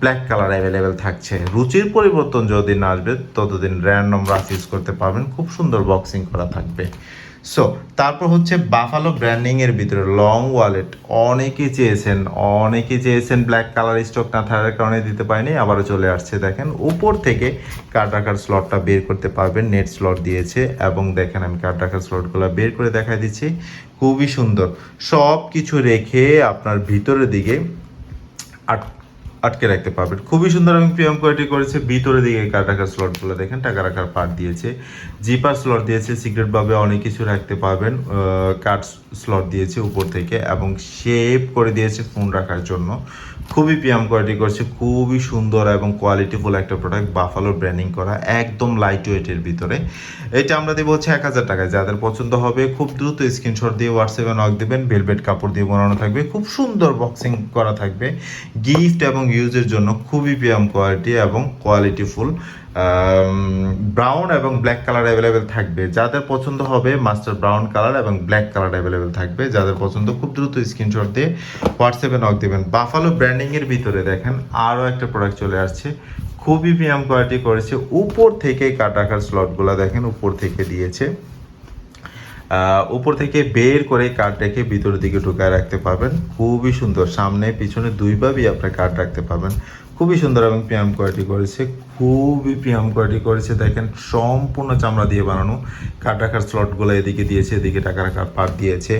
ব্ল্যাক কালার অ্যাভেলেবেল থাকছে। রুচির পরিবর্তন যতদিন আসবে, ততদিন র্যান্ডম রাফ ইউজ করতে পারবেন। খুব সুন্দর বক্সিং করা থাকবে। সো তারপর হচ্ছে বাফালো ব্র্যান্ডিং এর ভিতরে লং ওয়ালেট অনেকে চেয়েছেন অনেকে চেয়েছেন ব্ল্যাক কালার স্টক না থাকার কারণে দিতে পারিনি, আবারও চলে আসছে দেখেন। উপর থেকে কার্ড রাখার স্লটটা বের করতে পারবেন নেট স্লট দিয়েছে এবং দেখেন আমি কার্ড রাখার স্লটগুলো বের করে দেখাই দিচ্ছি। খুবই সুন্দর। সব কিছু রেখে আপনার ভিতরের দিকে আট আটকে রাখতে পারবেন। খুবই সুন্দর এবং প্রিয়াম কোয়ালিটি করেছে। ভিতরে দিকে কার রাখার স্লটগুলো দেখেন টাকা রাখার পার্ট দিয়েছে। জিপার স্লট দিয়েছে সিক্রেটভাবে অনেক কিছু রাখতে পারবেন। কার্ড স্লট দিয়েছে উপর থেকে এবং শেপ করে দিয়েছে ফোন রাখার জন্য। খুবই পিয়াম কোয়ালিটি করছে, খুবই সুন্দর এবং কোয়ালিটিফুল একটা প্রোডাক্ট বাফালো ব্র্যান্ডিং করা, একদম লাইট ওয়েটের ভিতরে। এটা আমরা দেবো হচ্ছে এক হাজার টাকায়। যাদের পছন্দ হবে, খুব দ্রুত স্ক্রিনশট দিয়ে হোয়াটসঅ্যাপে নক দেবেন ভেলভেট কাপড় দিয়ে বানানো থাকবে, খুব সুন্দর বক্সিং করা থাকবে। গিফট এবং ইউজের জন্য খুবই প্রিয়াম কোয়ালিটি এবং কোয়ালিটিফুল ব্রাউন এবং ব্ল্যাক কালার অ্যাভেলেবেল থাকবে। যাদের পছন্দ হবে মাস্টার ব্রাউন কালার এবং ব্ল্যাক কালার অ্যাভেলেবেল থাকবে। যাদের পছন্দ, খুব দ্রুত স্ক্রিনশট দিয়ে হোয়াটসঅ্যাপে নক দেবেন। বাফালো ব্র্যান্ডিংয়ের ভিতরে দেখেন আরও একটা প্রোডাক্ট চলে আসছে। খুবই প্রিয়াম কোয়ালিটি করেছে। উপর থেকে কাট রাখার স্লটগুলো দেখেন, উপর থেকে দিয়েছে। উপর থেকে বের করে কার্ড রেখে ভিতরের দিকে ঢুকায় রাখতে পারবেন। খুবই সুন্দর। সামনে, পিছনে দুইভাবেই আপনার কার্ড রাখতে পারবেন। খুবই সুন্দর এবং প্রিয়াম কোয়ালিটি করেছে, খুবই প্রিয়াম কোয়ালিটি করেছে। দেখেন, সম্পূর্ণ চামড়া দিয়ে বানানো। কার্ড রাখার স্লটগুলো এদিকে দিয়েছে, এদিকে টাকা রাখার পার্ট দিয়েছে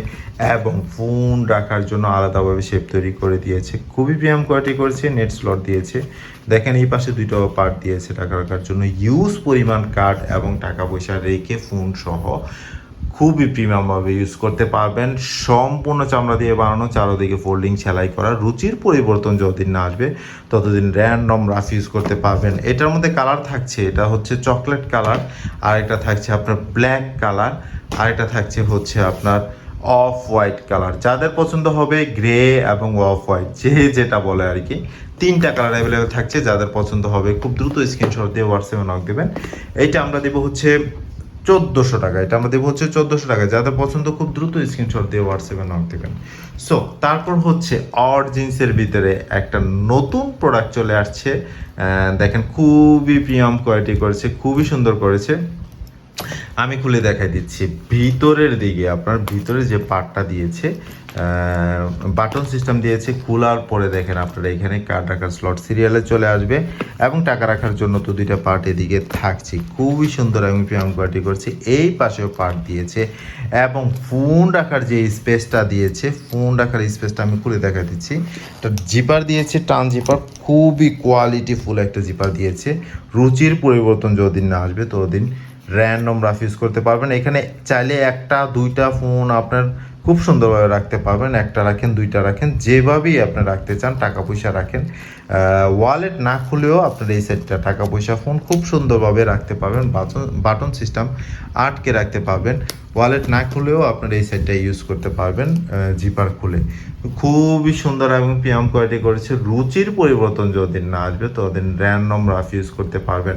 এবং ফোন রাখার জন্য আলাদাভাবে শেপ তৈরি করে দিয়েছে। খুবই প্রিয়াম কোয়ালিটি করেছে নেট স্লট দিয়েছে। দেখেন, এই পাশে দুইটা পার্ট দিয়েছে টাকা রাখার জন্য। ইউজ পরিমাণ কার্ড এবং টাকা পয়সা রেখে ফোন সহ খুবই প্রিমিয়ামভাবে ইউজ করতে পারবেন। সম্পূর্ণ চামড়া দিয়ে বানানো, চারোদিকে ফোল্ডিং সেলাই করা, রুচির পরিবর্তন যতদিন না আসবে, ততদিন র্যান্ডম রাফ ইউজ করতে পারবেন। এটার মধ্যে কালার থাকছে, এটা হচ্ছে চকলেট কালার আর একটা থাকছে আপনার ব্ল্যাক কালার আর একটা থাকছে হচ্ছে আপনার অফ হোয়াইট কালার যাদের পছন্দ হবে গ্রে এবং অফ হোয়াইট যে যেটা বলে আর কি। তিনটা কালার অ্যাভেলেবেল থাকছে, যাদের পছন্দ হবে, খুব দ্রুত স্ক্রিনশট দিয়ে হোয়াটসঅ্যাপে নক দেবেন। এইটা আমরা দেবো হচ্ছে চোদ্দোশো টাকা। এটা আমরা দেবো হচ্ছে চোদ্দোশো টাকা। যাদের পছন্দ, খুব দ্রুত স্ক্রিনশট দিয়ে হোয়াটসঅ্যাপে নক দেবেন। সো তারপর হচ্ছে অর জিন্সের ভিতরে একটা নতুন প্রোডাক্ট চলে আসছে। দেখেন খুবই প্রিয়াম কোয়ালিটি করেছে, খুবই সুন্দর করেছে। আমি খুলে দেখাই দিচ্ছি। ভিতরের দিকে, আপনার ভিতরে যে পার্টটা দিয়েছে বাটন সিস্টেম দিয়েছে খোলার পরে দেখেন আপনারা, এখানে কার্ড রাখার স্লট সিরিয়ালে চলে আসবে এবং টাকা রাখার জন্য তো দুইটা পার্ট এদিকে থাকছে। খুবই সুন্দর আমি প্রিয়াম কোয়ালিটি করছি, এই পাশেও পার্ট দিয়েছে এবং ফোন রাখার যে স্পেসটা দিয়েছে ফোন রাখার স্পেসটা আমি খুলে দেখা দিচ্ছি। এটা জিপার দিয়েছে টান জিপার খুবই কোয়ালিটিফুল একটা জিপার দিয়েছে। রুচির পরিবর্তন যদিন না আসবে, ততদিন র্যান্ডম রাফ ইউজ করতে পারবেন। এখানে চাইলে একটা, দুইটা ফোন আপনার খুব সুন্দরভাবে রাখতে পারবেন। একটা রাখেন, দুইটা রাখেন। যেভাবেই আপনি রাখতে চান, টাকা পয়সা রাখেন। ওয়ালেট না খুলেও আপনার এই সেটটা টাকা পয়সা ফোন খুব সুন্দরভাবে রাখতে পারবেন। বাটন বাটন সিস্টেম আটকে রাখতে পারবেন। ওয়ালেট না খুলেও আপনার এই সেটটা ইউজ করতে পারবেন জিপার খুলে। খুবই সুন্দর এবং পিএম কোয়ালিটি করেছে। রুচির পরিবর্তন যতদিন না আসবে, ততদিন র্যান্ডম রাফ ইউজ করতে পারবেন।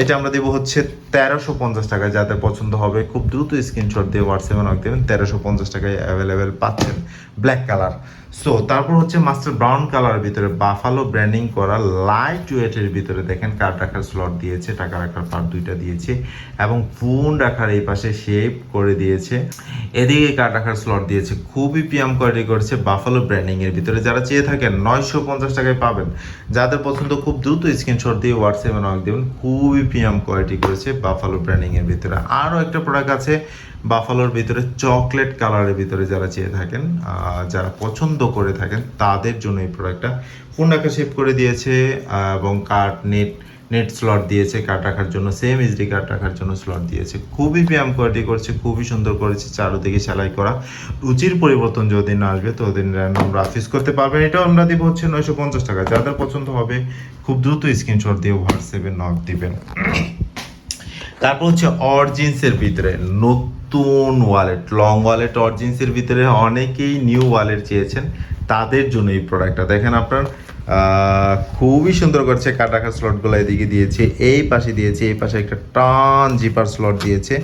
এটা আমরা দেবো হচ্ছে তেরোশো পঞ্চাশ টাকা যাদের পছন্দ হবে, খুব দ্রুত স্ক্রিনশট দিয়ে হোয়াটসঅ্যাপে নক দেবেন। তেরোশো পঞ্চাশ টাকায় অ্যাভেলেবেল পাচ্ছেন ব্ল্যাক কালার সো তারপর হচ্ছে মাস্টার ব্রাউন কালার ভিতরে বাফালো ব্র্যান্ডিং করা লাইট ওয়েটের ভিতরে দেখেন কার্ড রাখার স্লট দিয়েছে, টাকা রাখার পার্ট দুইটা দিয়েছে এবং ফোন রাখার এই পাশে শেপ করে দিয়েছে। এদিকে কার্ড রাখার স্লট দিয়েছে? খুবই পিএম কোয়ালিটি করেছে বাফালো ব্র্যান্ডিং এর ভিতরে। যারা চেয়ে থাকেন, নয়শো পঞ্চাশ টাকায় পাবেন। যাদের পছন্দ, খুব দ্রুত স্ক্রিনশট দিয়ে হোয়াটসঅ্যাপে নক দেবেন। খুবই পিএম কোয়ালিটি করেছে বাফালো ব্র্যান্ডিং এর ভিতরে। আরও একটা প্রোডাক্ট আছে বাফালোর ভিতরে চকলেট কালারের ভিতরে যারা চেয়ে থাকেন যারা পছন্দ করে থাকেন, তাদের জন্য এই প্রোডাক্টটা। ফোন রাখা শেপ করে দিয়েছে এবং কার্ড নেট নেট স্লট দিয়েছে কার্ড রাখার জন্য সেম এইচডি কার্ড রাখার জন্য স্লট দিয়েছে। খুবই ব্যায়াম কোয়ালিটি করছে, খুবই সুন্দর করেছে, চারোদিকে সেলাই করা। রুচির পরিবর্তন যদি না আসবে, তো দিন র্যান্ডম করতে পারবেন। এটাও আমরা দিব হচ্ছে নয়শো পঞ্চাশ টাকা। যাদের পছন্দ হবে, খুব দ্রুত স্ক্রিনশট দিয়ে হোয়াটসঅ্যাপে নক দিবেন। তারপর হচ্ছে অরজিন্সের ভিতরে নতুন ওয়ালেট লং ওয়ালেট অরজিন্সের ভিতরে অনেকেই নিউ ওয়ালেট চেয়েছেন। তাদের জন্য এই প্রোডাক্টটা দেখেন আপনার খুবই সুন্দর করছে কাটাকা স্লটগুলো এদিকে দিয়েছে, এই পাশে দিয়েছে, এই পাশে একটা টান জিপার স্লট দিয়েছে।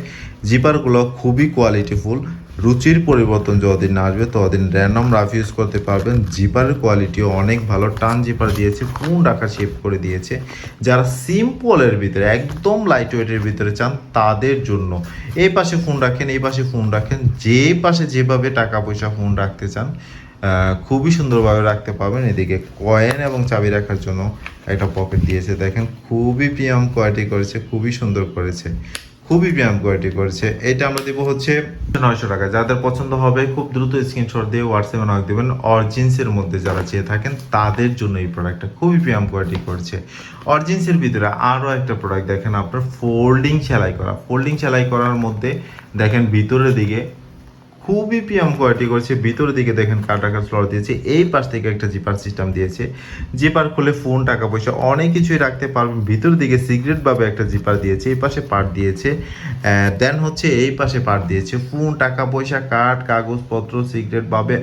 জিপারগুলো খুবই কোয়ালিটিফুল রুচির পরিবর্তন যতদিন আসবে, ততদিন র্যান্ডম রাফ ইউজ করতে পারবেন। জিপারের কোয়ালিটিও অনেক ভালো। টান জিপার দিয়েছে ফোন রাখা শেপ করে দিয়েছে। যারা সিম্পলের ভিতরে, একদম লাইট ওয়েটের ভিতরে চান, তাদের জন্য। এই পাশে ফোন রাখেন, এই পাশে ফোন রাখেন। যে পাশে যেভাবে টাকা পয়সা ফোন রাখতে চান খুবই সুন্দরভাবে রাখতে পারবেন। এদিকে কয়েন এবং চাবি রাখার জন্য একটা পকেট দিয়েছে। দেখেন, খুবই প্রিয়াম কোয়ালিটি করেছে, খুবই সুন্দর করেছে। খুবই ব্যায়াম কোয়ালিটি করেছে। এটা আমরা দিব হচ্ছে নয়শো টাকা। যাদের পছন্দ হবে, খুব দ্রুত স্ক্রিনশট দিয়ে হোয়াটসঅ্যাপে নক দেবেন। অরজিন্সের মধ্যে যারা চেয়ে থাকেন, তাদের জন্য এই প্রোডাক্টটা খুবই ব্যায়াম কোয়ালিটি করছে। অরজিন্সের ভিতরে আরও একটা প্রোডাক্ট দেখেন আপনার ফোল্ডিং সেলাই করা। ফোল্ডিং সেলাই করার মধ্যে দেখেন ভিতরের দিকে খুবই পিএম কোয়ালিটি করছে, ভিতরের দিকে দেখেন কাটাকা স্লট দিয়েছে, এই পাশ থেকে একটা জিপার সিস্টেম দিয়েছে। জিপার খুলে ফোন টাকা পয়সা, অনেক কিছুই রাখতে পারবেন। ভিতরের দিকে সিগারেট ভাবে একটা জিপার দিয়েছে, এই পাশে পার্ট দিয়েছে। দেন হচ্ছে এই পাশে পার্ট দিয়েছে। ফোন টাকা পয়সা কার্ড কাগজপত্র সিগারেট ভাবে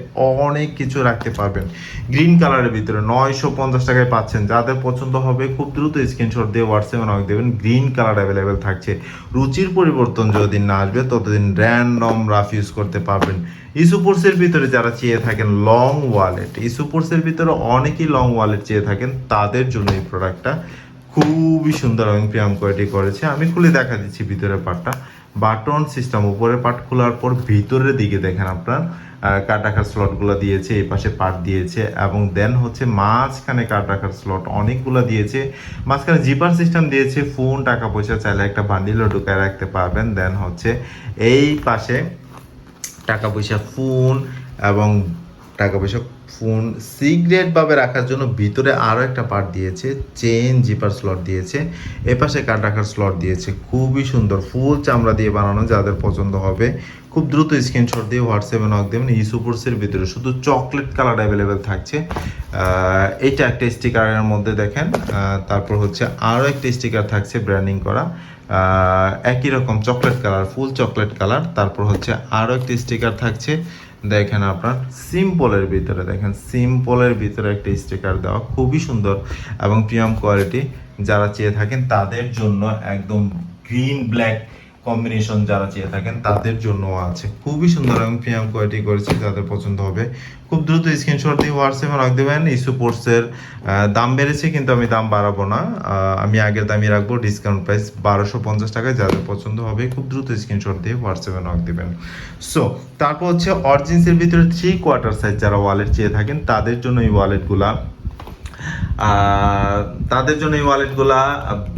অনেক কিছু রাখতে পারবেন। গ্রিন কালারের ভিতরে নয়শো পঞ্চাশ টাকায় পাচ্ছেন। যাদের পছন্দ হবে খুব দ্রুত স্ক্রিনশট দিয়ে হোয়াটসঅ্যাপে নক দেবেন। গ্রিন কালার অ্যাভেলেবেল থাকছে। রুচির পরিবর্তন যতদিন না আসবে, ততদিন র্যান্ডম রাফ ইউজ করতে পারবেন। ইসুপোর্সের ভিতরে যারা চেয়ে থাকেন লং ওয়ালেট ইসুপোর্সের ভিতরে অনেকেই লং ওয়ালেট চেয়ে থাকেন, তাদের জন্য এই প্রোডাক্টটা খুবই সুন্দর এবং প্রিয়াম কোয়ালিটি করেছে। আমি খুলে দেখা দিচ্ছি ভিতরের পার্টটা বাটন সিস্টেম উপরের পার্ট খোলার পর ভিতরের দিকে দেখেন আপনার কাঠ রাখার স্লটগুলো দিয়েছে, এই পাশে পার্ট দিয়েছে এবং দেন হচ্ছে মাঝখানে কাঠ রাখার স্লট অনেকগুলো দিয়েছে। মাঝখানে জিপার সিস্টেম দিয়েছে ফোন টাকা পয়সা চাইলে একটা বান্ডিলও ঢুকায় রাখতে পারবেন। দেন হচ্ছে এই পাশে টাকা পয়সা ফোন এবং টাকা পয়সা ফোন সিগারেট ভাবে রাখার জন্য ভিতরে আরও একটা পার্ট দিয়েছে চেন জিপার স্লট দিয়েছে এ পাশে কাঠ রাখার স্লট দিয়েছে। খুবই সুন্দর ফুল চামড়া দিয়ে বানানো, যাদের পছন্দ হবে। খুব দ্রুত স্ক্রিনশট দিয়ে হোয়াটসঅ্যাপে নক দেবেন ইসুপোর্সের ভিতরে। শুধু চকলেট কালার অ্যাভেলেবেল থাকছে। এইটা একটা স্টিকারের মধ্যে দেখেন। তারপর হচ্ছে আরও একটা স্টিকার থাকছে ব্র্যান্ডিং করা। একই রকম chocolate colour full chocolate colour তারপর হচ্ছে আরও একটি স্টিকার থাকছে। দেখেন আপনার সিম্পলের ভিতরে দেখেন সিম্পলের ভিতরে একটা স্টিকার দেওয়া খুবই সুন্দর এবং প্রিয়াম কোয়ালিটি যারা চেয়ে থাকেন তাদের জন্য একদম গ্রিন ব্ল্যাক কম্বিনেশন যারা চেয়ে থাকেন, তাদের জন্য আছে। খুবই সুন্দর এবং প্রিয়াম কোয়ালিটি করেছে, যাদের পছন্দ হবে। খুব দ্রুত স্ক্রিনশট দিয়ে হোয়াটসঅ্যাপে রাখ দেবেন। ইস্যু পোর্টসের দাম বেড়েছে, কিন্তু আমি দাম বাড়াবো না। আমি আগের দামই রাখব ডিসকাউন্ট প্রাইস বারোশো পঞ্চাশ টাকায়, যাদের পছন্দ হবে, খুব দ্রুত স্ক্রিনশট দিয়ে হোয়াটসঅ্যাপে নক দিবেন। সো তারপর হচ্ছে অরিজিন্সের ভিতরে থ্রি কোয়ার্টার সাইজ যারা ওয়ালেট চেয়ে থাকেন, তাদের জন্য এই ওয়ালেটগুলা তাদের জন্য এই ওয়ালেটগুলা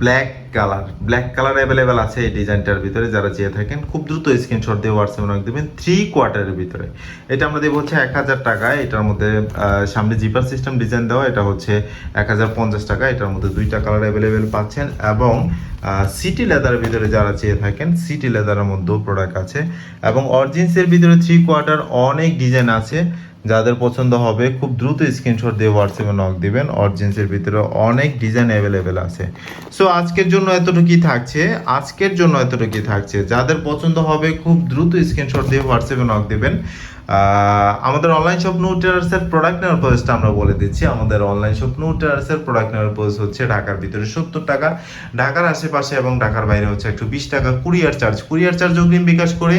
black colour black colour available আছে এই ডিজাইনটার ভিতরে, যারা চেয়ে থাকেন, খুব দ্রুত স্ক্রিনশট দিয়ে হোয়াটসঅ্যাপে নক দেবেন থ্রি কোয়ার্টারের ভিতরে। এটা আমরা দেবো হচ্ছে এক হাজার টাকায় এটার মধ্যে সামনে জিপার সিস্টেম ডিজাইন দেওয়া, এটা হচ্ছে এক হাজার পঞ্চাশ টাকা, এটার মধ্যে দুইটা কালার অ্যাভেলেবেল পাচ্ছেন। এবং সিটি লেদারের ভিতরে যারা চেয়ে থাকেন সিটি লেদারের মধ্যেও প্রোডাক্ট আছে। এবং অরিজিন্সের ভিতরে থ্রি কোয়ার্টার অনেক ডিজাইন আছে। যাদের পছন্দ হবে, খুব দ্রুত স্ক্রিনশট দিয়ে হোয়াটসঅ্যাপে নক দিবেন। অরিজিন্সের ভিতরে অনেক ডিজাইন অ্যাভেলেবেল আছে। সো আজকের জন্য এতটুকুই থাকছে। আজকের জন্য এতটুকুই থাকছে। যাদের পছন্দ হবে, খুব দ্রুত স্ক্রিনশট দিয়ে হোয়াটসঅ্যাপে নক দিবেন। আমাদের অনলাইন শপ নো টেরার্সের প্রোডাক্ট নেওয়ার প্রসেসটা আমরা বলে দিচ্ছি। আমাদের অনলাইন শপ নো টেরার্সের প্রোডাক্ট নেওয়ার প্রসেস হচ্ছে ঢাকার ভিতরে সত্তর টাকা, ঢাকার আশেপাশে এবং ঢাকার বাইরে হচ্ছে একটু বিশ টাকা কুরিয়ার চার্জ কুরিয়ার চার্জ অগ্রিম বিকাশ করে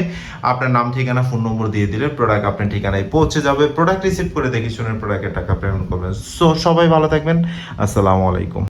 আপনার নাম, ঠিকানা ফোন নম্বর দিয়ে দিলে প্রোডাক্ট আপনার ঠিকানায় পৌঁছে যাবে। প্রোডাক্ট রিসিভ করে দেখে শুনে প্রোডাক্টের টাকা পেমেন্ট করবেন। সো সবাই ভালো থাকবেন। আসসালামু আলাইকুম।